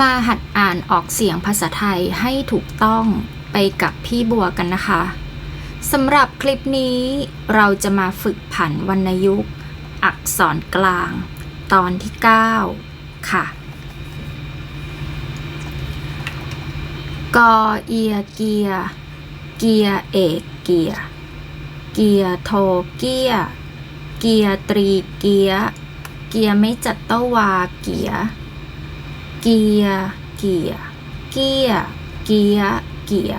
มาหัดอ่านออกเสียงภาษาไทยให้ถูกต้องไปกับพี่บัวกันนะคะสำหรับคลิปนี้เราจะมาฝึกผันวรรณยุกต์ อักษรกลาง ตอนที่ 9 ค่ะ กอเอียเกีย เกียเอกเกีย เกียโทเกีย เกียตรีเกีย เกียไม่จัดตวาเกีย เกียเกียเกียเกียเกีย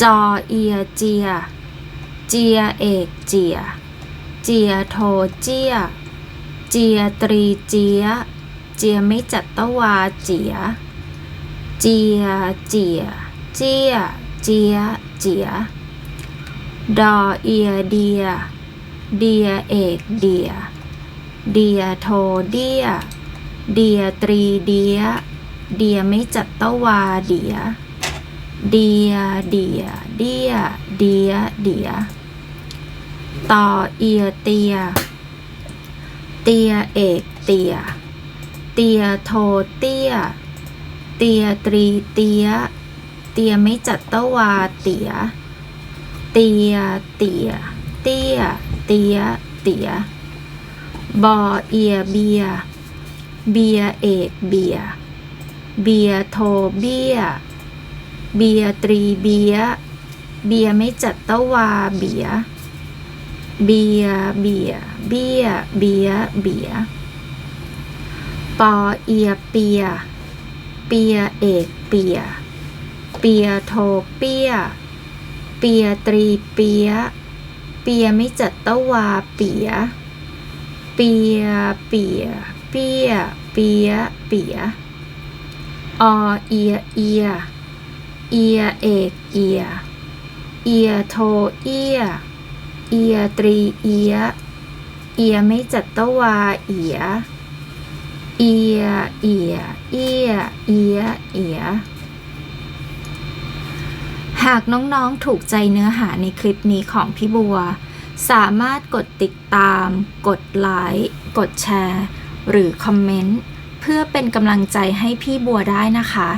จอเอียเจีย เจียเอกเจีย เจียโทเจีย เจียตรีเจีย เจียไม่จัดตวาเจีย เจียเจีย เจียเจียเจีย ดอเอียเดีย เดียเอกเดีย เดียโทเดีย เดียตรีเดีย เดียไม่จัดตวาเดีย เดียเดีย เดีย เดีย เดีย ต่อเอียเตีย เตียเอกเตีย เตียโทเตีย เตียตรีเตีย เตียไม่จัดตวาเตีย เตียเตีย เตีย เตีย เตีย บอเอียเบีย เบียเอกเบีย เบียโทเบีย เบียตรีเบีย เบียไม่จัดตะวาเบีย เบียเบีย เบียเบียเบีย ปอเอียเปีย เปียเอกเปีย เปียโทเปีย เปียตรีเปีย เปียไม่จัดตะวาเปีย เปียเปีย เปียเปียเปียอเอียเอียเอียเอกเอียเอียโทเอียเอียตรีเอียเอียไม่จัดตวาเอียเอียเอียเอียเอียเอียหากน้องๆถูกใจเนื้อหาในคลิปนี้ของพี่บัว สามารถกดติดตาม กดไลค์ กดแชร์ หรือคอมเมนต์เพื่อเป็นกำลังใจให้พี่บัวได้นะคะ